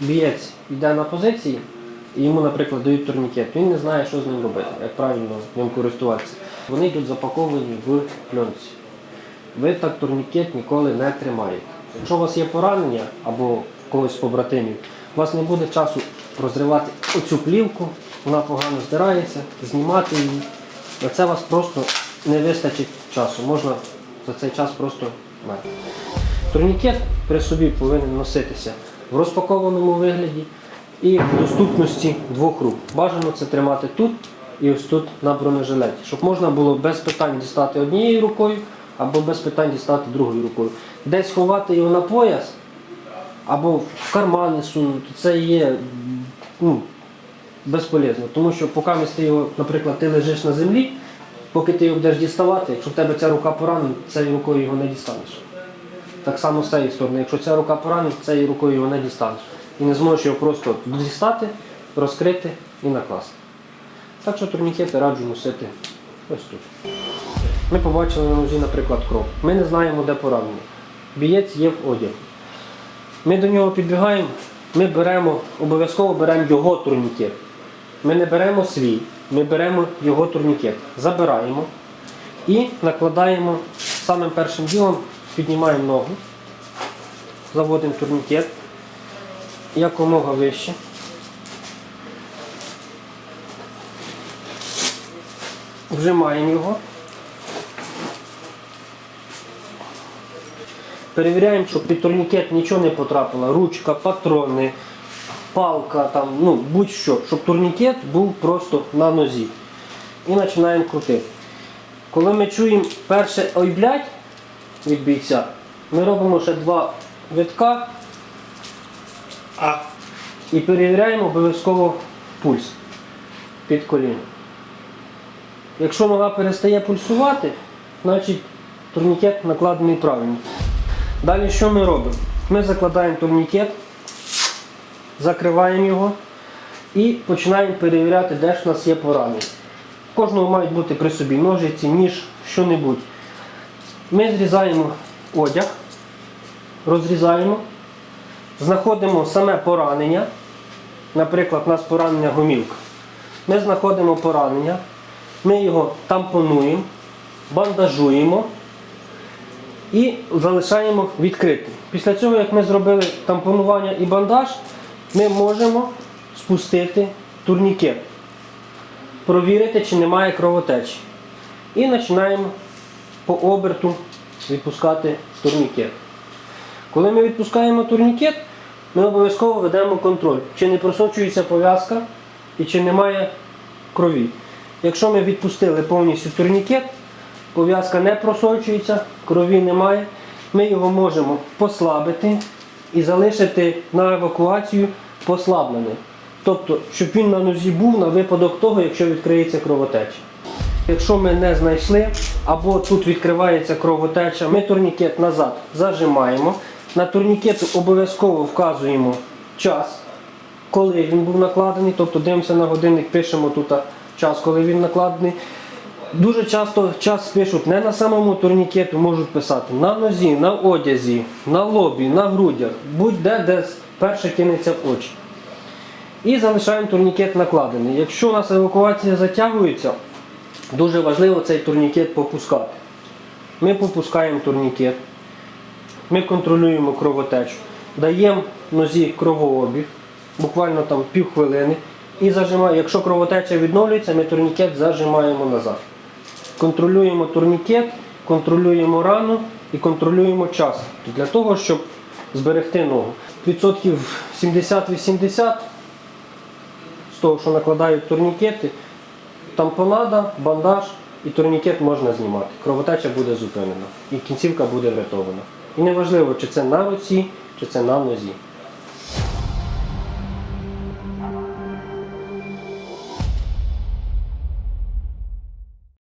бієць йде на позиції, і йому, наприклад, дають турнікет, він не знає, що з ним робити, як правильно ним користуватися. Вони йдуть запаковані в пленці. Ви так турнікет ніколи не тримаєте. Якщо у вас є поранення або когось з побратимів, у вас не буде часу розривати оцю плівку, вона погано здирається, знімати її. Це у вас просто не вистачить часу. Можна за цей час просто вмерти. Турнікет при собі повинен носитися в розпакованому вигляді і в доступності двох рук. Бажано це тримати тут і ось тут на бронежилеті, щоб можна було без питань дістати однією рукою або без питань дістати другою рукою. Десь ховати його на пояс або в кармани сунути, це є ну, безполезно. Тому що поки ти його, наприклад, ти лежиш на землі, поки ти його будеш діставати, якщо в тебе ця рука поранена, цією рукою його не дістанеш. Так само з цієї сторони, якщо ця рука поранена, цією рукою його не дістанеш. І не зможеш його просто дістати, розкрити і накласти. Так що турнікети раджу носити ось тут. Ми побачили на нозі, наприклад, кров. Ми не знаємо, де поранення. Бієць є в одягу. Ми до нього підбігаємо, ми беремо, обов'язково беремо його турнікет. Ми не беремо свій, ми беремо його турнікет, забираємо і накладаємо самим першим ділом, піднімаємо ногу, заводимо турнікет якомога вище. Вжимаємо його. Перевіряємо, щоб під турнікет нічого не потрапило. Ручка, патрони, палка, там, ну, будь-що, щоб турнікет був просто на нозі. І починаємо крутити. Коли ми чуємо перше ой блядь» від бійця, ми робимо ще два витка А і перевіряємо обов'язково пульс під коліном. Якщо нога перестає пульсувати, значить турнікет накладений правильно. Далі що ми робимо? Ми закладаємо турнікет, закриваємо його і починаємо перевіряти, де ж в нас є поранення. У Кожного мають бути при собі ножиці, ніж, що-небудь. Ми зрізаємо одяг, розрізаємо, знаходимо саме поранення. Наприклад, у нас поранення гомілка. Ми знаходимо поранення, ми його тампонуємо, бандажуємо і залишаємо відкритим. Після цього, як ми зробили тампонування і бандаж, ми можемо спустити турнікет, провірити, чи немає кровотечі. І починаємо по оберту відпускати турнікет. Коли ми відпускаємо турнікет, ми обов'язково ведемо контроль, чи не просочується пов'язка і чи немає крові. Якщо ми відпустили повністю турнікет, пов'язка не просочується, крові немає, ми його можемо послабити і залишити на евакуацію послабленим. Тобто, щоб він на нозі був на випадок того, якщо відкриється кровотеча. Якщо ми не знайшли, або тут відкривається кровотеча, ми турнікет назад зажимаємо. На турнікет обов'язково вказуємо час, коли він був накладений, тобто дивимося на годинник, пишемо тут час, коли він накладений. Дуже часто час пишуть не на самому турнікету, можуть писати на нозі, на одязі, на лобі, на грудях, будь-де, де перше кинеться в очі. І залишаємо турнікет накладений. Якщо у нас евакуація затягується, дуже важливо цей турнікет попускати. Ми попускаємо турнікет, ми контролюємо кровотечу, даємо нозі кровообіг, буквально там півхвилини, і зажимаємо. Якщо кровотеча відновлюється, ми турнікет зажимаємо назад. Контролюємо турнікет, контролюємо рану і контролюємо час для того, щоб зберегти ногу. Відсотків 70-80 з того, що накладають турнікети, тампонада, бандаж і турнікет можна знімати. Кровотеча буде зупинена і кінцівка буде врятована. І неважливо, чи це на руці, чи це на нозі.